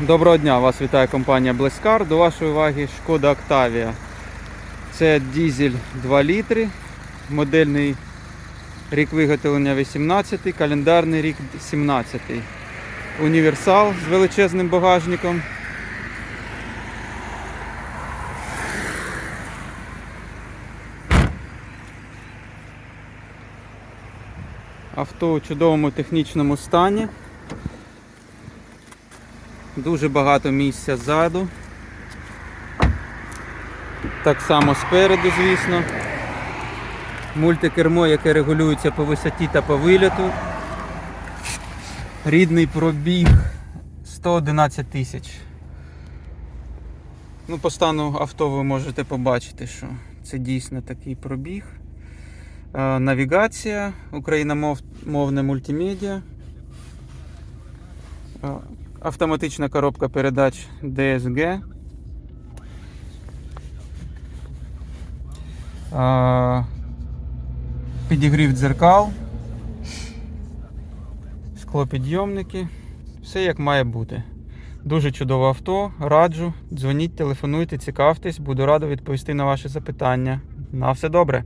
Доброго дня, вас вітає компанія Блескар. До вашої уваги шкода Октавія. Це дізель 2 літри, модельний рік виготовлення 18, календарний рік 17. Універсал з величезним багажником. Авто у чудовому технічному стані. Дуже багато місця ззаду. Так само спереду, звісно. Мультикермо, яке регулюється по висоті та по виліту. Рідний пробіг 111 тисяч. Ну, по стану авто ви можете побачити, що це дійсно такий пробіг. Е, Навігація, україномовне мультимедіа. Автоматична коробка передач DSG. Підігрів дзеркал. Склопідйомники. Все як має бути. Дуже чудове авто. Раджу. Дзвоніть, телефонуйте, цікавтесь. Буду радий відповісти на ваші запитання. На все добре.